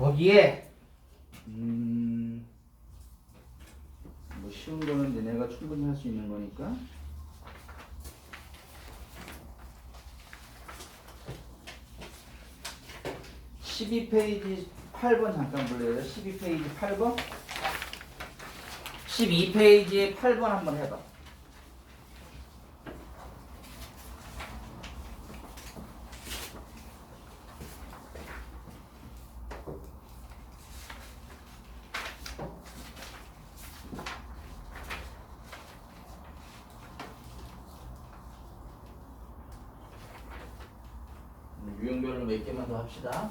거기에 음, 뭐 쉬운 거는 얘네가 충분히 할 수 있는 거니까. 십이 페이지 8번 잠깐 볼래요? 12페이지 8번? 12페이지에 8번 한번 해봐. 음, 유형별로 합시다.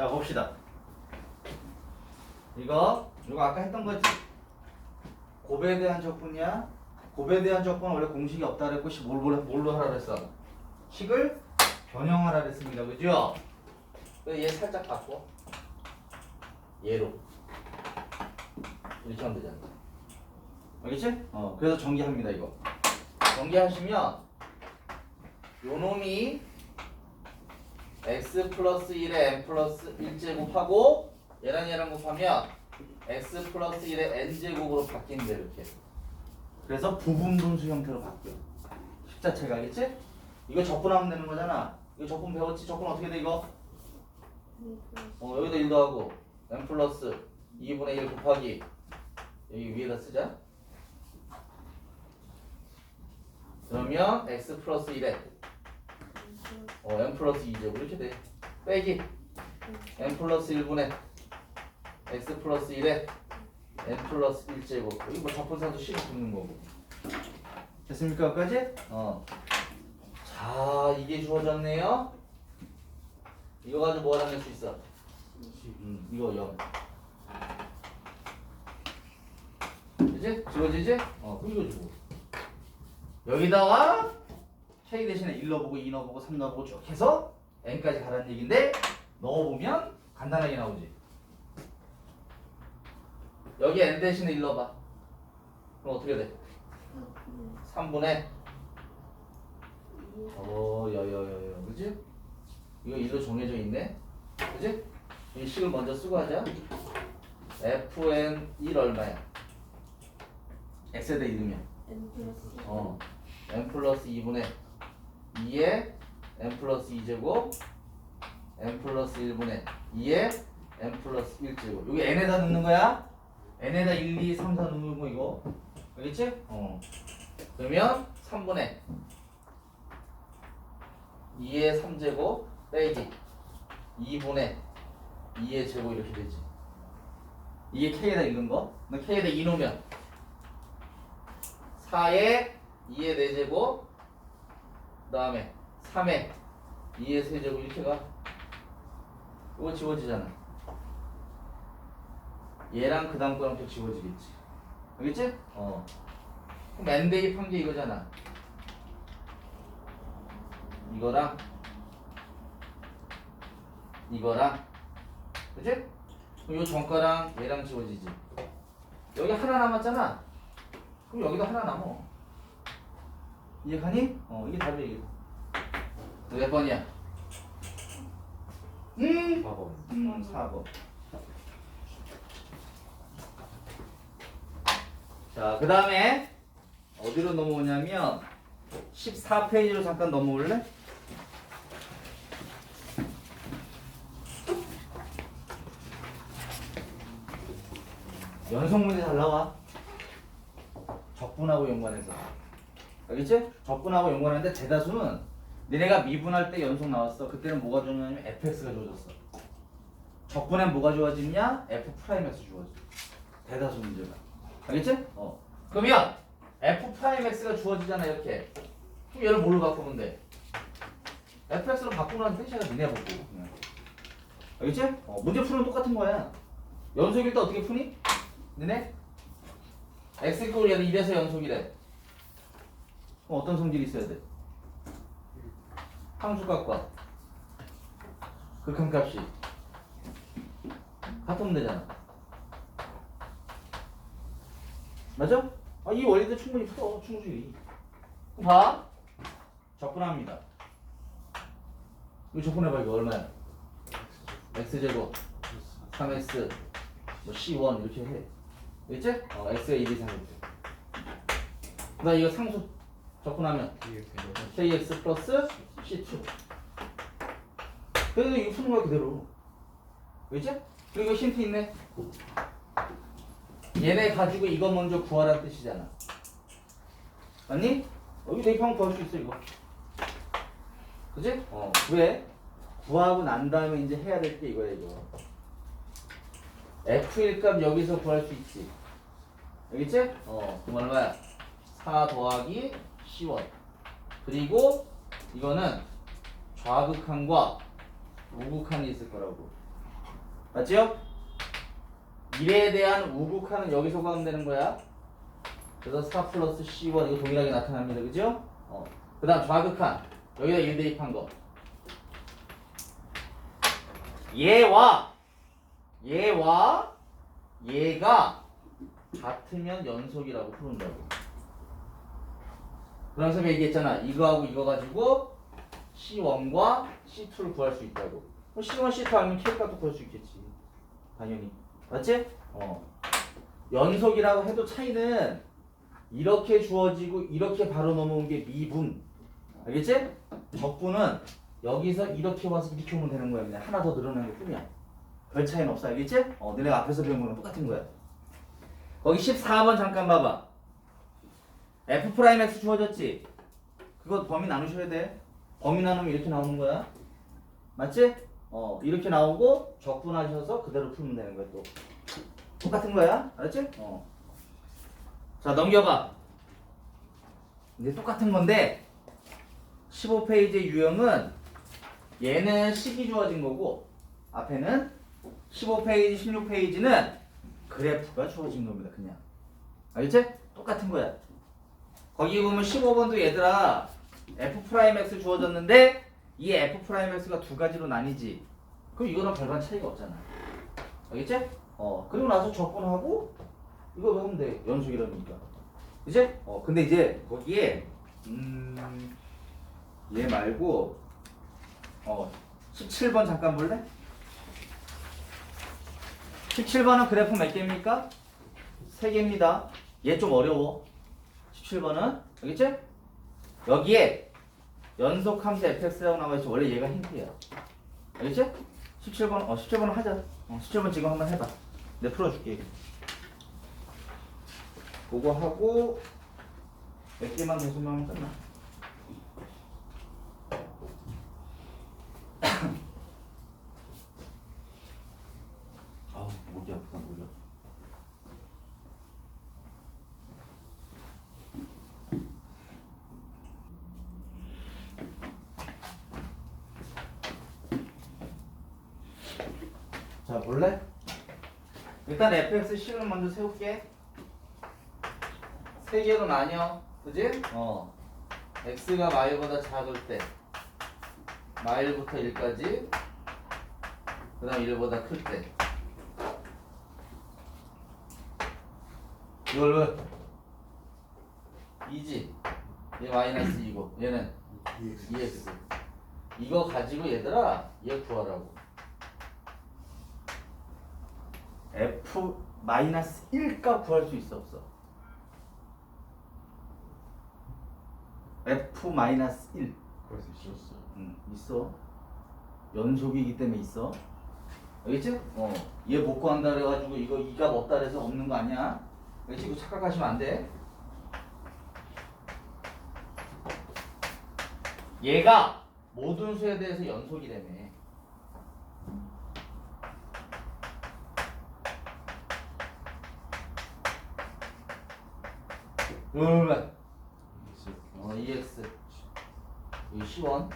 자 봅시다. 이거 이거 아까 했던 거지. 곱에 대한 적분이야. 곱에 대한 적분은 원래 공식이 없다 그랬고 시- 뭘, 뭘, 뭘로 하라 그랬어? 식을 변형하라 그랬습니다. 그죠? 얘 살짝 바꿔. 얘로. 이렇게 하면 되잖아. 알겠지? 어, 그래서 정리합니다, 이거. 정리하시면 요 놈이 x 플러스 1에 n 플러스 1제곱하고 얘랑 얘랑 곱하면 x 플러스 1에 n제곱으로 바뀐대 이렇게 그래서 부분 분수 형태로 바뀌어 식자체가 알겠지? 이거 적분하면 되는 거잖아 이거 적분 배웠지? 적분 어떻게 돼 이거? 어 여기다 1 더하고 n 플러스 2분의 1 곱하기 여기 위에다 쓰자 그러면 x 플러스 1에 어, n 플러스 2제곱 이렇게 돼. 빼기 n 플러스 1분의 x 플러스 1에 n 플러스 1제곱 이거 뭐 적분사도 식을 붙는 거고 됐습니까 여기까지? 어. 자 이게 주어졌네요. 이거 가지고 뭐 하나 낼수 있어? 음, 이거 0. 그지? 지워지지? 어, 그럼 이거 주고. 여기다가 K 대신에 1 넣어보고 2 넣어보고 3 넣어보고 쭉 해서 N까지 가라는 얘기인데 넣어보면 간단하게 나오지. 여기 N 대신에 1 넣어봐. 그럼 어떻게 돼? 3분의 어, 여여여여, 그지? 이거 일로 정해져 있네, 그지? 이 식을 먼저 쓰고 하자. fn 1 얼마야? x에다 읽으면 N 플러스 어, n 플러스 2분의 2에 n 플러스 2제곱 n 플러스 1분의 2에 n 플러스 1제곱 여기 n에다 넣는 거야? n에다 1, 2, 3, 4 넣는 거 이거 알겠지? 어 그러면 3분의 2의 3제곱 빼기 2분의 2의 제곱 이렇게 되지 이게 k에다 읽는 거? 너 k에다 2 넣으면 4에 2의 4제곱 그 다음에 3에 2의 세제곱 이렇게 가 이거 지워지잖아. 얘랑 그 다음 거랑 또 지워지겠지. 알겠지? 어. 그럼 n 대입 한 게 이거잖아. 이거랑 이거랑. 그치? 그럼 요 정가랑 얘랑 지워지지. 여기 하나 남았잖아. 그럼 여기도 하나 남어 이해가니? 어 이게 답이야 이게 몇 번이야? 음 4번. 음, 4번. 자, 그 다음에 어디로 넘어오냐면 14페이지로 잠깐 넘어올래? 연속 문제 잘 나와. 적분하고 연관해서. 알겠지? 적분하고 연관하는데 대다수는 니네가 미분할 때 연속 나왔어. 그때는 뭐가 좋냐면 fx가 좋아졌어. 적분엔 뭐가 좋아지냐? f 프라임x 좋아져. 대다수 문제가. 알겠지? 어. 그러면 f 프라임x가 주어지잖아 이렇게. 그럼 얘를 뭘로 바꾸면 돼? fx로 바꾸는 뜻이야 니네 보고. 알겠지? 어, 문제 풀은 똑같은 거야. 연속일 때 어떻게 푸니? 니네? x 이퀄 얘는 1에서 연속이래. 그럼 어떤 성질이 있어야 돼? 함수값과 극한값이 같으면 되잖아. 맞아? 아, 이 원리도 충분히 풀어, 충분히. 봐. 적분합니다. 이거 적분해봐, 이거 얼마야? x제곱, 3x, 뭐 c1 이렇게 해. 됐지? 어, x가 1 이상 이렇게. 그 다음 이거 상수 적분하면 kx 플러스 c2 그래도 이거 푸는 거야 그대로 그지? 그리고 힌트 있네 얘네 가지고 이거 먼저 구하라는 뜻이잖아 맞니? 여기 대입하면 구할 수 있어 이거 그지? 어 왜? 구하고 난 다음에 이제 해야 될 게 이거야 이거 f1 값 여기서 구할 수 있지 알겠지? 어 그럼 얼마야? 4 더하기 C1 그리고 이거는 좌극한과 우극한이 있을 거라고. 맞지요? 1에 대한 우극한은 여기서 구하면 되는 거야. 그래서 4 플러스 C1 이거 동일하게 나타납니다. 그죠? 어. 그 다음 좌극한. 여기다 1 대입한 거. 얘와 얘와 얘가 같으면 연속이라고 푸른다고 그래서 얘기했잖아. 이거하고 이거 가지고 C1과 C2를 구할 수 있다고. 그럼 C1, C2 아니면 K값도 구할 수 있겠지. 당연히. 맞지? 어. 연속이라고 해도 차이는 이렇게 주어지고 이렇게 바로 넘어온 게 미분. 알겠지? 적분은 여기서 이렇게 와서 이렇게 오면 되는 거야. 그냥 하나 더 늘어나는 게 뿐이야. 별 차이는 없어. 알겠지? 어, 너네가 앞에서 배운 거랑 똑같은 거야. 거기 14번 잠깐 봐봐. F 프라임 x 주어졌지? 그거 범위 나누셔야 돼. 범위 나누면 이렇게 나오는 거야. 맞지? 어, 이렇게 나오고 적분하셔서 그대로 풀면 되는 거야, 또. 똑같은 거야. 알았지? 어. 자, 넘겨봐. 이제 똑같은 건데 15페이지의 유형은 얘는 식이 주어진 거고 앞에는 15페이지, 16페이지는 그래프가 주어진 겁니다. 그냥. 알겠지? 똑같은 거야. 거기 보면 15번도 얘들아 f 프라임 x 주어졌는데 이 f 프라임 x가 두 가지로 나뉘지. 그럼 이거랑 별반 차이가 없잖아. 알겠지? 어. 그리고 나서 적분하고 이거 하면 돼. 연속이라니까. 그치? 어. 근데 이제 거기에 음. 얘 말고 어 17번 잠깐 볼래? 17번은 그래프 몇 개입니까? 3개입니다. 얘 좀 어려워. 17번은 알겠지? 여기에 연속 함수 fx라고 나와 있어. 원래 얘가 힌트야. 알겠지? 17번 어 17번 하자. 어, 17번 지금 한번 해봐. 내가 풀어줄게. 그거 하고 몇 개만 더 설명하면 끝나. 아우 목이 아프다 목이 아파. 자 볼래? 일단 fx 식을 먼저 세울게. 세 개로 나뉘어, 그지? 어. x가 마일보다 작을 때, 마일부터 1까지, 그 다음 1보다 클 때. 이걸 왜? 2지. 얘 마이너스 2고, 얘는 2x. 이거 가지고 얘들아, 얘 구하라고. F 마이너스 1값 구할 수 있어 없어? f 마이너스 1 그럴 수 있었어. 응, 있어. 연속이기 때문에 있어. 알겠지? 어. 얘 못 구한다 그래가지고 이거 이가 없다 그래서 없는 거 아니야? 알겠지? 이거 착각하시면 안 돼. 얘가 모든 수에 대해서 연속이라며. 왜? 어, EX 여기 C1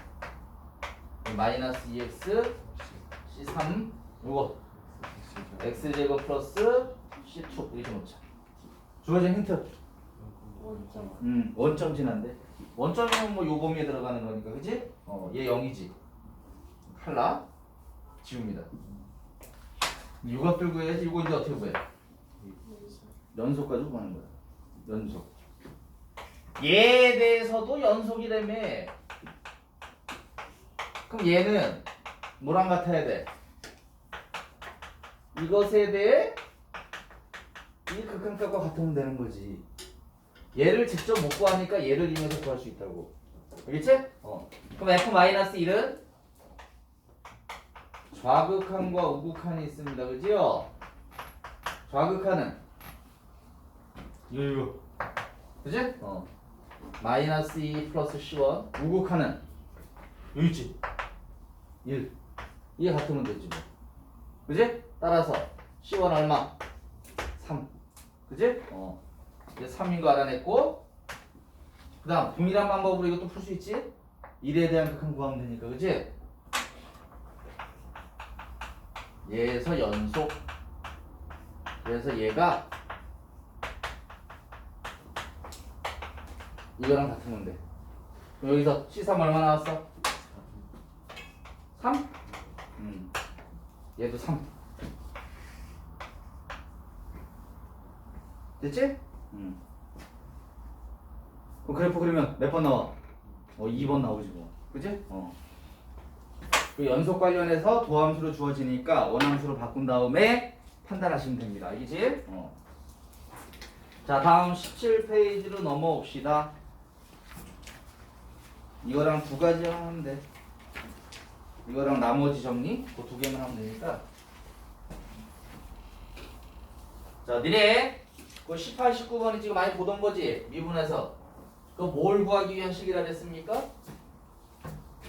여기 마이너스 EX C3 요거. X제곱 플러스 C2 이렇게 놓자. 주어진 힌트. 원점. 음 원점 진한데. 원점이면 뭐요 범위에 들어가는 거니까 그지? 어 얘 0이지. 칼라 지웁니다. 육합들 구해야지. 이거 이제 어떻게 구해? 연속. 가지고 구하는 거야. 연속 얘에 대해서도 연속이라며 그럼 얘는 뭐랑 같아야 돼? 이것에 대해 이 극한값과 같으면 되는 거지 얘를 직접 못 구하니까 얘를 이용해서 구할 수 있다고 알겠지? 어. 그럼 f-1은 좌극한과 우극한이 있습니다 그지요? 좌극한은 이거 이거 그지? 어. 마이너스 2 플러스 C1 우극하는 여기 있지 1 이게 같으면 되지 뭐 그지? 따라서 C1 얼마? 3 그지? 어 이제 3인 거 알아냈고 그 다음 동일한 방법으로 이것도 풀 수 있지? 1에 대한 극한 구하면 되니까 그지? 얘에서 연속 그래서 얘가 이거랑 돼. 그럼 여기서 C3 얼마 나왔어? 3? 음. 얘도 3. 됐지? 음. 그럼 그래프 그리면 몇 번 나와? 어, 2번 나오지 뭐. 그지? 어. 그 연속 관련해서 도함수로 주어지니까 원함수로 바꾼 다음에 판단하시면 됩니다. 알겠지? 어. 자, 다음 17페이지로 넘어옵시다. 이거랑 두 가지 하면 돼. 이거랑 나머지 정리 그 두 개만 하면 되니까. 자, 니네 그 18, 19번이 지금 많이 보던 거지? 미분에서. 그뭘 구하기 위한 식이라 그랬습니까?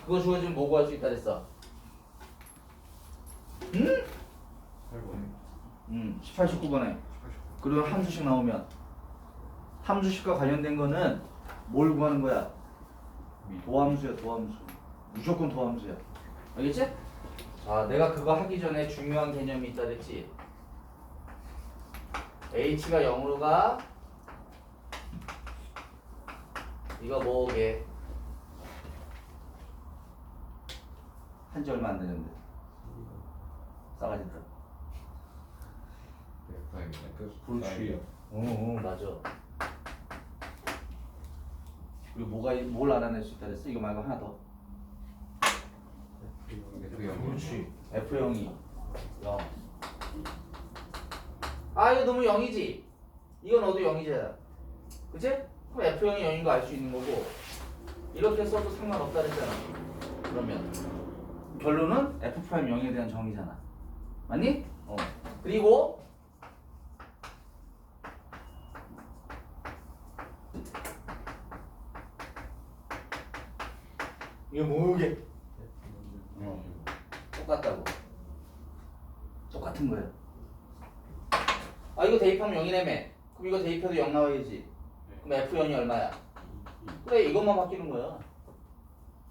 그거 주어지면 뭐 구할 수 있다 그랬어? 응? 8번에 응, 18, 19번에. 그리고 함수식 나오면 함수식과 관련된 거는 뭘 구하는 거야? 도함수야 도함수. 무조건 도함수야. 알겠지? 자 내가 그거 하기 전에 중요한 개념이 있다 그랬지? H가 0으로 가 이거 뭐게? 한지 얼마 안 되는데. 싸가지더라 불취요. 응, 응 맞아 그리고 뭐가 뭘 알아낼 수 있다 그랬어? 이거 말고 하나 더. 그렇지 F0이. 0 아 이거 너무 0이지? 이건 너도 0이잖아 그치? 그럼 F0이 0인 거 알 수 있는 거고. 이렇게 써도 상관없다 그랬잖아. 그러면. 결론은 F'0에 대한 정의잖아. 맞니? 어. 그리고 이거 뭐게? 어. 똑같다고. 똑같은 거예요. 아 이거 대입하면 0이라며. 그럼 이거 대입해도 0 나와야지. 그럼 F0이 얼마야? 그래 이것만 바뀌는 거야.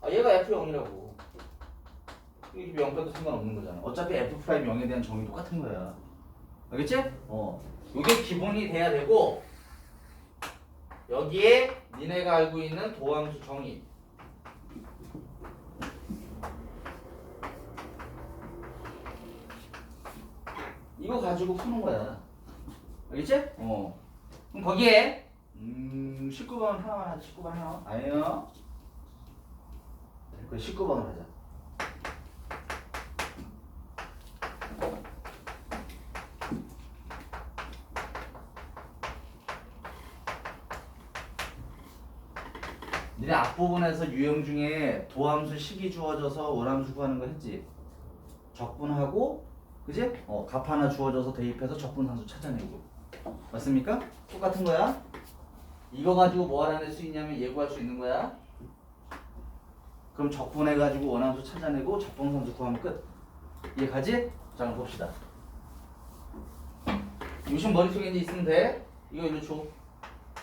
아 얘가 F0이라고. 이게 0 빼도 상관없는 거잖아. 어차피 F' 0에 대한 정의 똑같은 거야. 알겠지? 어. 이게 기본이 돼야 되고 여기에 니네가 알고 있는 도함수 정의 이거 가지고 푸는 거야. 알겠지? 어. 그럼 거기에 음 19번 하나만 하자. 19번 하나. 아니요. 그 19번을 하자. 니네 앞부분에서 유형 중에 도함수 식이 주어져서 월함수 구하는 거 했지? 적분하고 그지? 어, 값 하나 주어져서 대입해서 적분함수 찾아내고. 맞습니까? 똑같은 거야? 이거 가지고 뭐 알아낼 수 있냐면 예고할 수 있는 거야. 그럼 적분해가지고 원함수 찾아내고 적분함수 구하면 끝. 이해 가지? 자 그럼 봅시다. 요즘 머릿속에 이제 있으면 돼. 이거 일로 줘.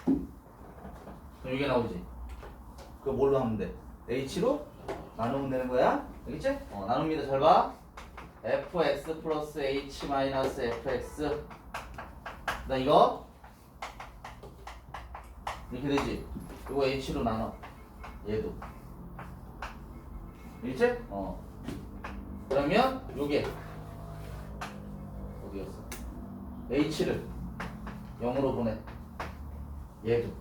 그럼 이게 나오지. 그거 뭘로 하면 돼? h로 나누면 되는 거야. 알겠지? 어 나눕니다. 잘 봐 fx 플러스 h 마이너스 fx. 나 이거 이렇게 되지? 이거 h로 나눠. 얘도. 알겠지? 어. 그러면 요게 어디였어? h를 0으로 보내. 얘도.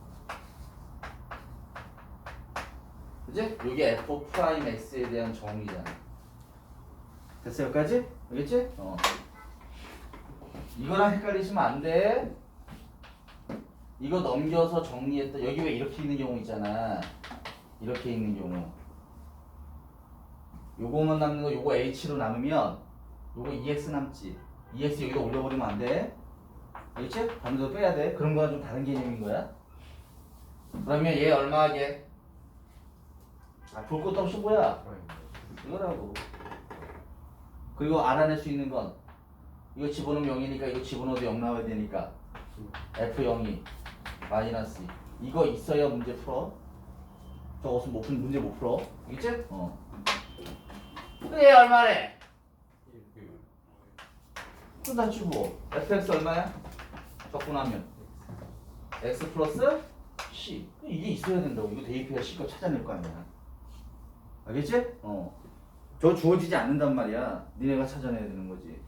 그지? 요게 f 프라임 x에 대한 정의잖아 됐어 여기까지? 알겠지? 어. 이거랑 헷갈리시면 안 돼. 이거 넘겨서 정리했다. 여기 왜 이렇게 있는 경우 있잖아. 이렇게 있는 경우. 요거만 남는 거 요거 h로 남으면 요거 ex 남지. ex 여기다 올려버리면 안 돼. 알겠지? 반대로 빼야 돼. 그런 거랑 좀 다른 개념인 거야. 그러면 얘 얼마 하게? 아, 볼 것도 없이 뭐야? 이거라고. 그리고 알아낼 수 있는 건 이거 집어넣으면 0이니까 이거 집어넣어도 0 나와야 되니까 F0이 마이너스 2. 이거 있어야 문제 풀어 저거 없으면 못 푼, 문제 못 풀어 알겠지? 어 그래 얼마래? 그다 주고 fx 얼마야? 적분하면 x 플러스 c 이게 있어야 된다고 이거 대입해야 c값 찾아낼 거 아니야 알겠지? 어. 저 주어지지 않는단 말이야. 니네가 찾아내야 되는 거지.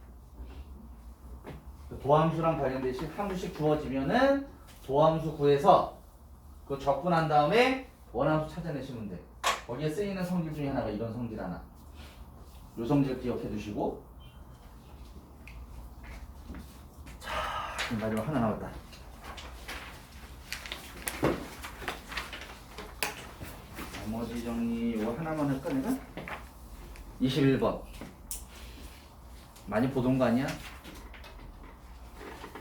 도함수랑 관련된 식 함수씩 주어지면은 도함수 구해서 그 적분한 다음에 원함수 찾아내시면 돼. 거기에 쓰이는 성질 중에 하나가 이런 성질 하나. 요 성질 기억해 두시고. 자, 그럼 마지막 하나 남았다. 나머지 정리 이거 하나만 할까 내가? 21번 많이 보던 거 아니야?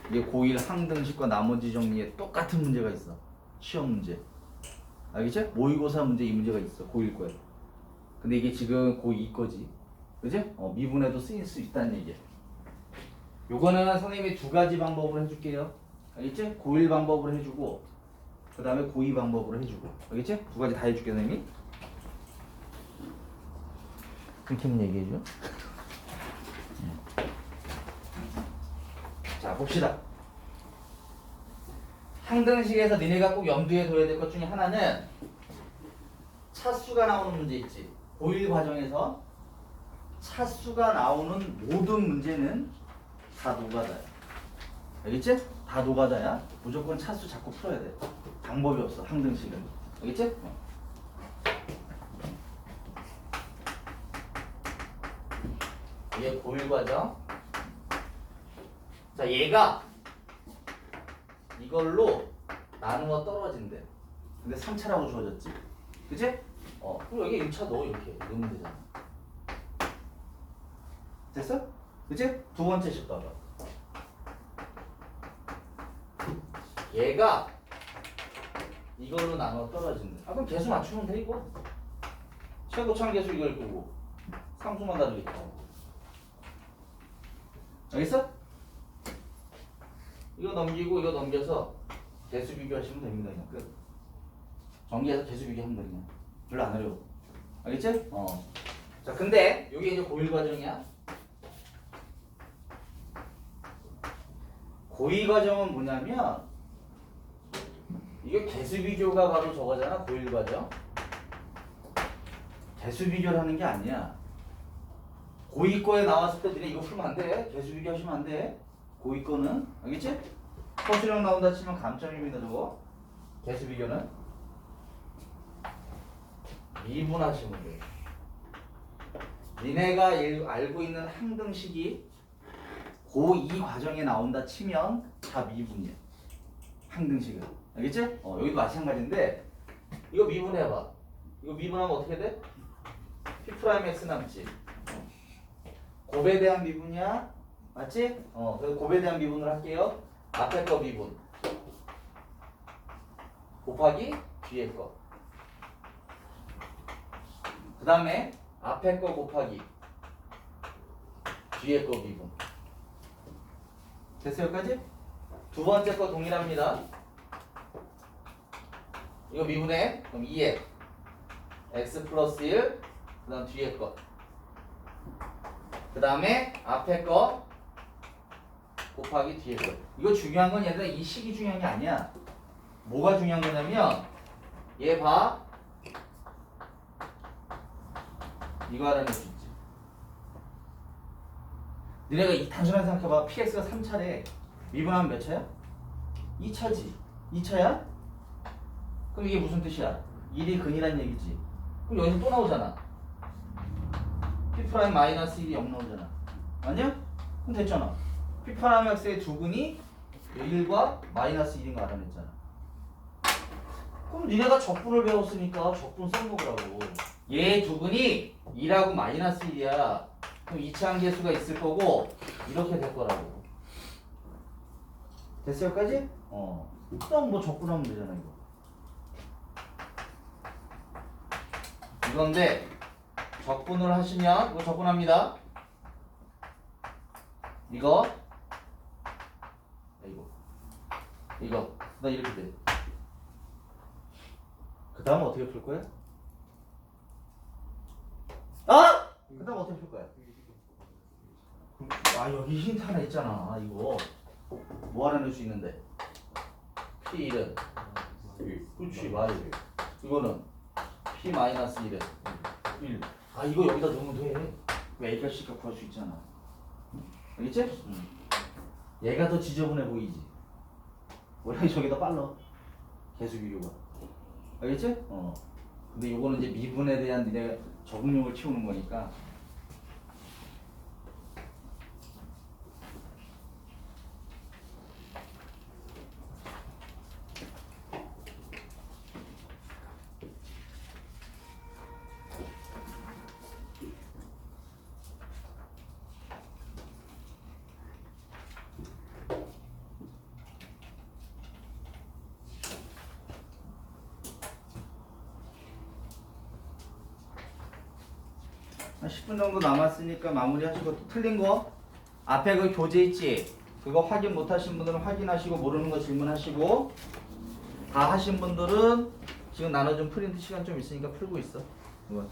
이게 고1 항등식과 나머지 정리에 똑같은 문제가 있어 시험 문제 알겠지? 모의고사 문제 이 문제가 있어 고1 거에 근데 이게 지금 고2 거지 그지? 어, 미분에도 쓰일 수 있다는 얘기야 요거는 선생님이 두 가지 방법으로 해줄게요 알겠지? 고1 방법으로 해주고 그 다음에 고2 방법으로 해주고 알겠지? 두 가지 다 해줄게 선생님이 끊기면 얘기해줘. 자 봅시다. 항등식에서 니네가 꼭 염두에 둬야 될 것 중에 하나는 차수가 나오는 문제 있지. 고일 과정에서 차수가 나오는 모든 문제는 다 노가다야. 알겠지? 다 노가다야. 무조건 차수 자꾸 풀어야 돼. 방법이 없어 항등식은. 알겠지? 어. 이게 고일 과정. 자, 얘가 이걸로 나누어 떨어진대. 근데 3차라고 주어졌지. 그치? 어, 그리고 여기 1차 넣어 이렇게 넣으면 되잖아. 됐어? 그치? 두 번째 식 봐봐. 얘가 이걸로 나눠 떨어진대. 아, 그럼 개수 맞추면 돼, 이거. 최고창 개수 이걸 거고. 상수만 다르겠다. 알겠어? 이거 넘기고 이거 넘겨서 개수 비교하시면 됩니다. 그냥 끝. 전기에서 개수 비교하면 돼 그냥. 별로 안 어려워. 알겠지? 어. 자, 근데 여기 이제 고일 과정이야. 고일 과정은 뭐냐면 이게 개수 비교가 바로 저거잖아. 고일 과정. 개수 비교를 하는 게 아니야. 고이 거에 나왔을 때 니네 이거 풀면 안 돼. 개수 비교하시면 안 돼. 고이 거는 알겠지? 허수령 나온다 치면 감점입니다 저거. 개수 비교는 미분하시면 돼. 니네가 일- 알고 있는 항등식이 고2 과정에 나온다 치면 다 미분이야. 항등식은. 알겠지? 어, 여기도 마찬가지인데 이거 미분해봐. 이거 미분하면 어떻게 돼? P 프라임 X 남지. 곱에 대한 미분이야. 맞지? 어, 그래서 곱에 대한 미분을 할게요. 앞에 거 미분. 곱하기 뒤에 거. 그 다음에 앞에 거 곱하기 뒤에 거 미분. 됐어요, 여기까지? 두 번째 거 동일합니다. 이거 미분해. 그럼 2에 x 플러스 1, 그 다음 뒤에 거. 그 다음에 앞에 거 곱하기 뒤에 거. 이거 중요한 건 얘들아 이 식이 중요한 게 아니야. 뭐가 중요한 거냐면 얘 봐. 이거 알아낼 수 있지. 니네가 이 단순하게 생각해봐. px가 3차래. 미분하면 몇 차야? 2차지. 2차야? 그럼 이게 무슨 뜻이야? 1이 근이란 얘기지. 그럼 여기서 또 나오잖아. P 프라임 마이너스 1이 0 나오잖아. 아니야? 그럼 됐잖아. P 프라임 X의 두 근이 1과 마이너스 1인 거 알아냈잖아. 그럼 니네가 적분을 배웠으니까 적분 써먹으라고. 얘두 근이 2하고 마이너스 1이야. 그럼 이차항 계수가 있을 거고 이렇게 될 거라고. 됐어요, 여기까지? 어. 그럼 뭐 적분하면 되잖아, 이거. 이건데 적분을 하시면 이거 적분합니다. 이거 이거 이거 나 이렇게 돼. 그 다음 어떻게 풀 거야? 아! 그 다음 어떻게 풀 거야? 아 여기 힌트 하나 있잖아 이거 뭐 알아낼 수 있는데 P1은 그렇지 맞아 이거는 P 마이너스 1은 1. 아 이거 여기다 넣으면 돼. 왜 A가 C가 구할 수 있잖아. 알겠지? 응. 얘가 더 지저분해 보이지. 원래 저기다 빨라. 계수 비교가. 알겠지? 어. 근데 요거는 이제 미분에 대한 니네 적응력을 키우는 거니까. 한 10분 정도 남았으니까 마무리하시고 또 틀린 거 앞에 그 교재 있지? 그거 확인 못 하신 분들은 확인하시고 모르는 거 질문하시고 다 하신 분들은 지금 나눠준 프린트 시간 좀 있으니까 풀고 있어. 그거